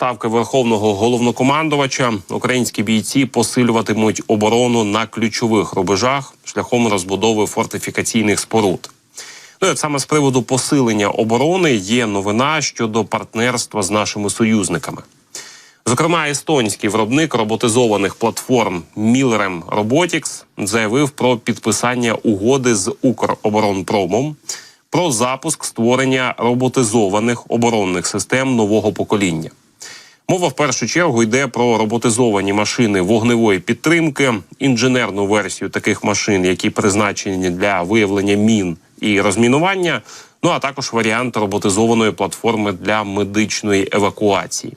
ставки верховного головнокомандувача українські бійці посилюватимуть оборону на ключових рубежах шляхом розбудови фортифікаційних споруд. Ну і от саме з приводу посилення оборони є новина щодо партнерства з нашими союзниками. Зокрема, естонський виробник роботизованих платформ Мілерем Robotics заявив про підписання угоди з Укроборонпромом про запуск створення роботизованих оборонних систем нового покоління. Мова в першу чергу йде про роботизовані машини вогневої підтримки, інженерну версію таких машин, які призначені для виявлення мін і розмінування. Ну а також варіант роботизованої платформи для медичної евакуації.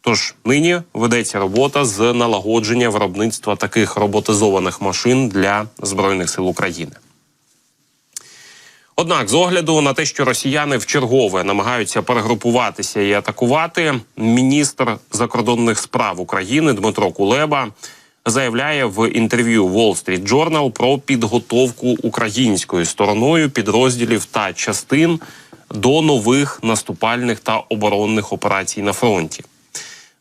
Тож нині ведеться робота з налагодження виробництва таких роботизованих машин для збройних сил України. Однак, з огляду на те, що росіяни вчергове намагаються перегрупуватися і атакувати, міністр закордонних справ України Дмитро Кулеба заявляє в інтерв'ю Wall Street Journal про підготовку українською стороною підрозділів та частин до нових наступальних та оборонних операцій на фронті.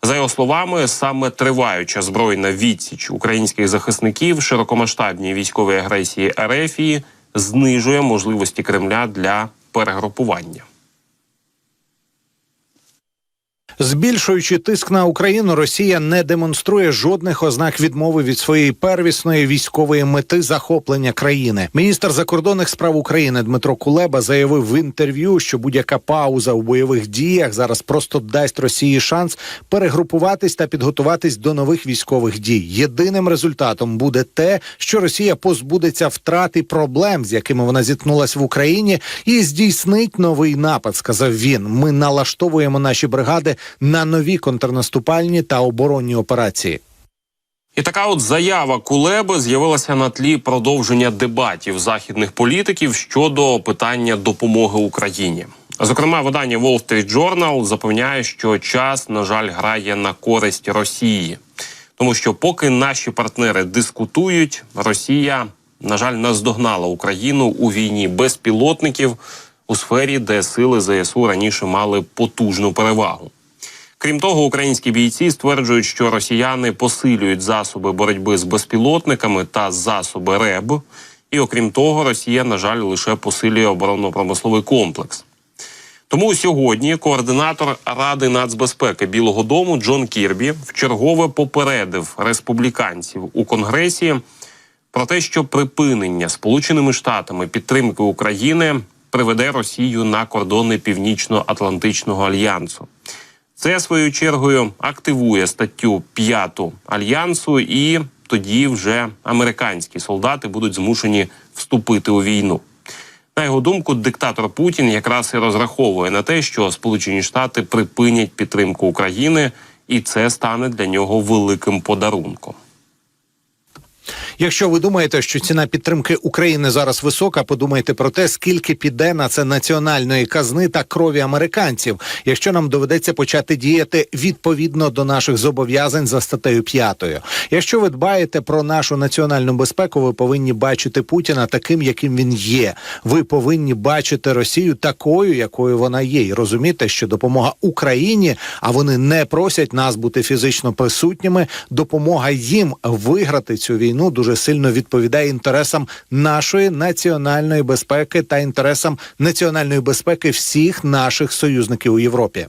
За його словами, саме триваюча збройна відсіч українських захисників широкомасштабній військовій агресії РФ знижує можливості Кремля для перегрупування. Збільшуючи тиск на Україну, Росія не демонструє жодних ознак відмови від своєї первісної військової мети захоплення країни. Міністр закордонних справ України Дмитро Кулеба заявив в інтерв'ю, що будь-яка пауза у бойових діях зараз просто дасть Росії шанс перегрупуватись та підготуватись до нових військових дій. Єдиним результатом буде те, що Росія позбудеться втрат і проблем, з якими вона зіткнулась в Україні, і здійснить новий напад. Сказав він. Ми налаштовуємо наші бригади на нові контрнаступальні та оборонні операції. І така от заява Кулеби з'явилася на тлі продовження дебатів західних політиків щодо питання допомоги Україні. Зокрема, видання Wall Street Journal запевняє, що час, на жаль, грає на користь Росії, тому що поки наші партнери дискутують, Росія, на жаль, наздогнала Україну у війні безпілотників у сфері, де сили ЗСУ раніше мали потужну перевагу. Крім того, українські бійці стверджують, що росіяни посилюють засоби боротьби з безпілотниками та засоби РЕБ. І окрім того, Росія, на жаль, лише посилює оборонно-промисловий комплекс. Тому сьогодні координатор Ради нацбезпеки Білого Дому Джон Кірбі вчергове попередив республіканців у Конгресі про те, що припинення Сполученими Штатами підтримки України приведе Росію на кордони Північно-Атлантичного альянсу. Це своєю чергою активує статтю 5 альянсу, і тоді вже американські солдати будуть змушені вступити у війну. На його думку, диктатор Путін якраз і розраховує на те, що Сполучені Штати припинять підтримку України, і це стане для нього великим подарунком. Якщо ви думаєте, що ціна підтримки України зараз висока, подумайте про те, скільки піде на це національної казни та крові американців, якщо нам доведеться почати діяти відповідно до наших зобов'язань за статтею 5. Якщо ви дбаєте про нашу національну безпеку, ви повинні бачити Путіна таким, яким він є. Ви повинні бачити Росію такою, якою вона є, і розуміти, що допомога Україні, а вони не просять нас бути фізично присутніми. Допомога їм виграти цю війну дуже сильно відповідає інтересам нашої національної безпеки та інтересам національної безпеки всіх наших союзників у Європі.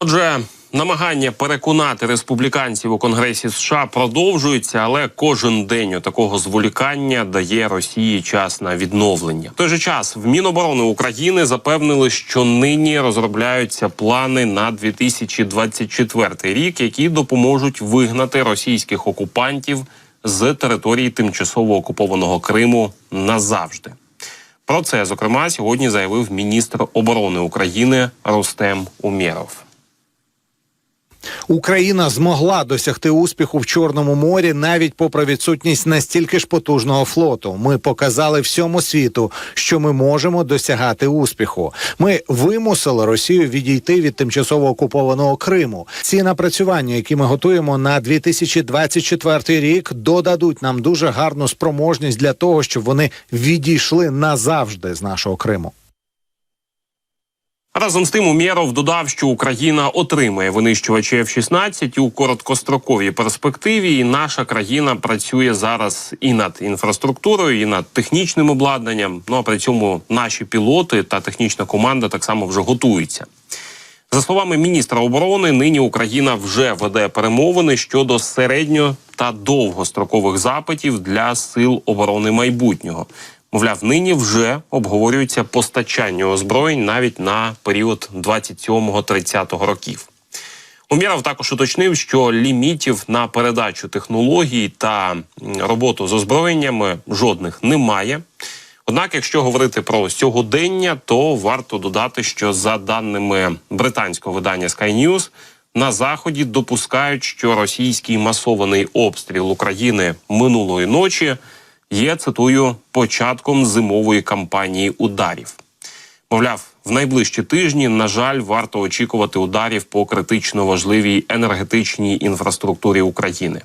Отже, намагання переконати республіканців у Конгресі США продовжуються, але кожен день такого зволікання дає Росії час на відновлення. В той же час в Міноборони України запевнили, що нині розробляються плани на 2024 рік, які допоможуть вигнати російських окупантів з території тимчасово окупованого Криму назавжди. Про це зокрема сьогодні заявив міністр оборони України Рустем Умєров. Україна змогла досягти успіху в Чорному морі навіть попри відсутність настільки ж потужного флоту. Ми показали всьому світу, що ми можемо досягати успіху. Ми вимусили Росію відійти від тимчасово окупованого Криму. Ці напрацювання, які ми готуємо на 2024 рік, додадуть нам дуже гарну спроможність для того, щоб вони відійшли назавжди з нашого Криму. Разом з тим, Умєров додав, що Україна отримає винищувачі F-16 у короткостроковій перспективі, і наша країна працює зараз і над інфраструктурою, і над технічним обладнанням. Ну а при цьому наші пілоти та технічна команда так само вже готуються. За словами міністра оборони, нині Україна вже веде перемовини щодо середньо та довгострокових запитів для сил оборони майбутнього. Мовляв, нині вже обговорюється постачання озброєнь навіть на період 27-30 років. Умєров також уточнив, що лімітів на передачу технологій та роботу з озброєннями жодних немає. Однак, якщо говорити про сьогодення, то варто додати, що за даними британського видання Sky News, на заході допускають, що російський масований обстріл України минулої ночі є цитую початком зимової кампанії ударів. Мовляв, в найближчі тижні, на жаль, варто очікувати ударів по критично важливій енергетичній інфраструктурі України.